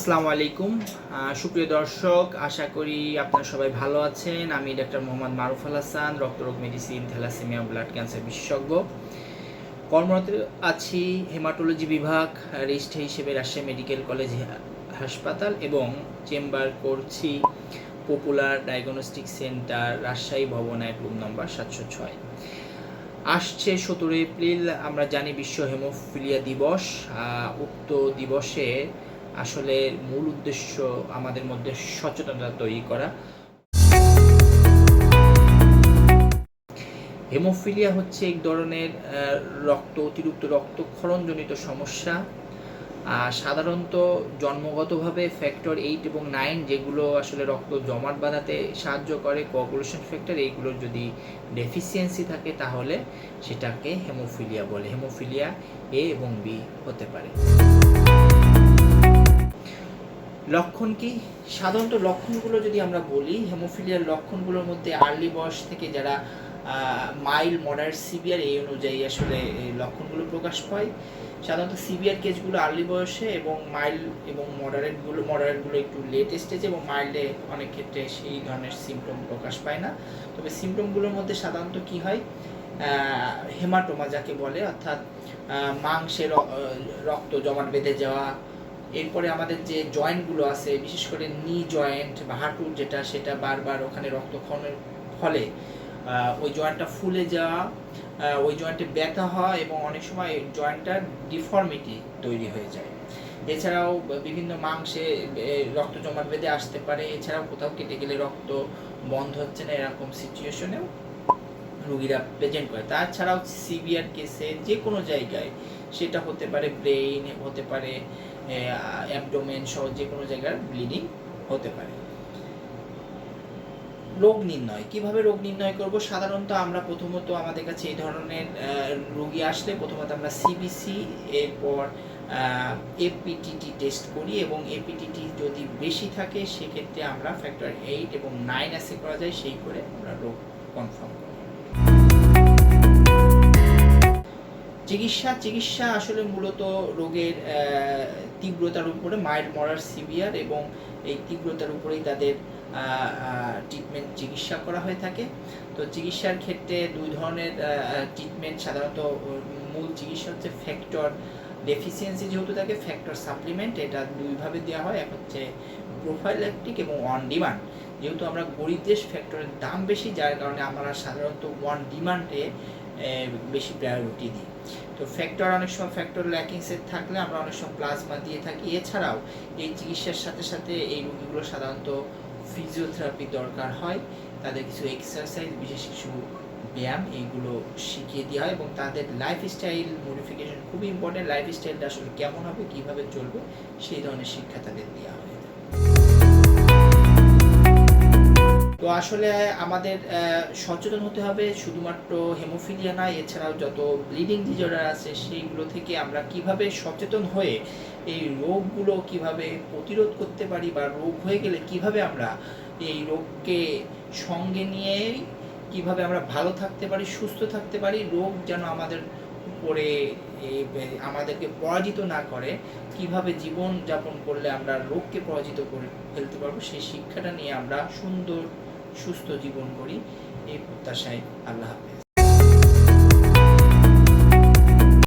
আসসালামু আলাইকুম। সুপ্রিয় দর্শক, আশা করি আপনারা সবাই ভালো আছেন। আমি ডাক্তার মোহাম্মদ মারুফ আল হাসান, রক্তরোগ মেডিসিন, থ্যালাসেমিয়া, ব্লাড ক্যান্সার বিশেষজ্ঞ। কর্মরত আছি হেমাটোলজি বিভাগ রেজিস্ট হিসেবে রাজশাহী মেডিকেল কলেজ হাসপাতাল এবং চেম্বার করছি পপুলার ডায়াগনস্টিক সেন্টার রাজশাহী ভবন এক রুম নম্বর সাতশো ছয়। আসছে সতেরো এপ্রিল, আমরা জানি বিশ্ব হেমোফিলিয়া দিবস। উক্ত দিবসে আসলে মূল উদ্দেশ্য আমাদের মধ্যে সচেতনতা তৈরি করা। হেমোফিলিয়া হচ্ছে এক ধরনের রক্ত, অতিরিক্ত রক্তক্ষরণজনিত সমস্যা। সাধারণত জন্মগতভাবে ফ্যাক্টর এইট এবং নাইন যেগুলো আসলে রক্ত জমাট বাঁধাতে সাহায্য করে কোঅগুলেশন ফ্যাক্টর এইগুলোর যদি ডেফিসিয়েন্সি থাকে তাহলে সেটাকে হেমোফিলিয়া বলে। হেমোফিলিয়া এ এবং বি হতে পারে। লক্ষণ কি? সাধারণত লক্ষণগুলো যদি আমরা বলি হেমোফিলিয়ার লক্ষণগুলোর মধ্যে আর্লি বয়স থেকে যারা মাইল মডারেট সিভিয়ার এই অনুযায়ী আসলে লক্ষণগুলো প্রকাশ পায়। সাধারণত সিভিয়ার কেসগুলো আর্লি বয়সে এবং মাইল এবং মডারেটগুলো মডারেটগুলো একটু লেট স্টেজে এবং মাইল্ডে অনেক ক্ষেত্রে সেই ধরনের সিমটম প্রকাশ পায় না। তবে সিমটমগুলোর মধ্যে সাধারণত কি হয়? হেমাটোমা যাকে বলে, অর্থাৎ মাংসে রক্ত জমাট বেঁধে যাওয়া এরপরে আমাদের যে জয়েন্টগুলো আছে, বিশেষ করে নি জয়েন্ট বা হাঁটুর যেটা, সেটা বারবার ওখানে রক্তক্ষরণের ফলে ওই জয়েন্টটা ফুলে যাওয়া ওই জয়েন্টে ব্যথা হওয়া এবং অনেক সময় জয়েন্টটার ডিফর্মিটি তৈরি হয়ে যায়। এছাড়াও বিভিন্ন মাংসে রক্ত জমাট বেঁধে আসতে পারে, এছাড়াও কোথাও কেটে গেলে রক্ত বন্ধ হচ্ছে না, এরকম সিচুয়েশনেও রুগীরা প্রেজেন্ট করে। তাছাড়াও সিভিয়ার কেসে যে কোনো জায়গায় সেটা হতে পারে ব্রেইন, হতে পারে অ্যাবডোমেন সহ যে কোনো জায়গার ব্লিডিং হতে পারে। রোগ নির্ণয়, কীভাবে রোগ নির্ণয় করব? সাধারণত আমরা প্রথমত আমাদের কাছে এই ধরনের রোগী আসলে প্রথমত আমরা সিবিসি এরপর এপিটিটি টেস্ট করি এবং এপিটিটি যদি বেশি থাকে, সেক্ষেত্রে আমরা ফ্যাক্টর এইট এবং নাইন অ্যাসে করা যায়, সেই করে আমরা রোগ কনফার্ম করি। চিকিৎসা চিকিৎসা আসলে মূলত রোগের তীব্রতার উপরে মাইল্ড মরার সিভিয়ার এবং এই তীব্রতার উপরেই তাদের ট্রিটমেন্ট চিকিৎসা করা হয়ে থাকে। তো চিকিৎসার ক্ষেত্রে দুই ধরনের ট্রিটমেন্ট সাধারণত মূল চিকিৎসা হচ্ছে ফ্যাক্টর ডেফিসিয়েন্সি যেহেতু থাকে ফ্যাক্টর সাপ্লিমেন্ট এটা দুইভাবে দেওয়া হয়। এক হচ্ছে প্রোফাইল্যাকটিক এবং অন ডিমান্ড যেহেতু আমরা গরিব দেশ ফ্যাক্টরের দাম বেশি, যার কারণে আমরা সাধারণত ওয়ান ডিমান্ডে বেশি প্রায়োরিটি দিই। তো ফ্যাক্টর অনেক সময় ফ্যাক্টর ল্যাকিংসের থাকলে আমরা অনেক সময় প্লাজমা দিয়ে থাকি। এছাড়াও এই চিকিৎসার সাথে সাথে এই রোগীগুলো সাধারণত ফিজিওথেরাপি দরকার হয়। তাদের কিছু এক্সারসাইজ বিশেষ কিছু ব্যায়াম এইগুলো শিখিয়ে দেওয়া হয় এবং তাদের লাইফস্টাইল মডিফিকেশন খুবই ইম্পর্টেন্ট লাইফস্টাইলটা আসলে কেমন হবে, কীভাবে চলবে, সেই ধরনের শিক্ষা তাদের দেওয়া হয়। আসলে আমাদের সচেতন হতে হবে, শুধুমাত্র হেমোফিলিয়া নয়, এছাড়াও যত ব্লিডিং ডিজর্ডার আছে, সেইগুলো থেকে আমরা কীভাবে সচেতন হয়ে এই রোগগুলো কীভাবে প্রতিরোধ করতে পারি বা রোগ হয়ে গেলে কীভাবে আমরা এই রোগকে সঙ্গে নিয়ে কীভাবে আমরা ভালো থাকতে পারি, সুস্থ থাকতে পারি, রোগ যেন আমাদের উপরে আমাদেরকে পরাজিত না করে, কীভাবে জীবন যাপন করলে আমরা রোগকে পরাজিত করে ফেলতে পারব, সেই শিক্ষাটা নিয়ে আমরা সুন্দর সুস্থ জীবন করি এই প্রত্যাশায় আল্লাহ হাফেজ।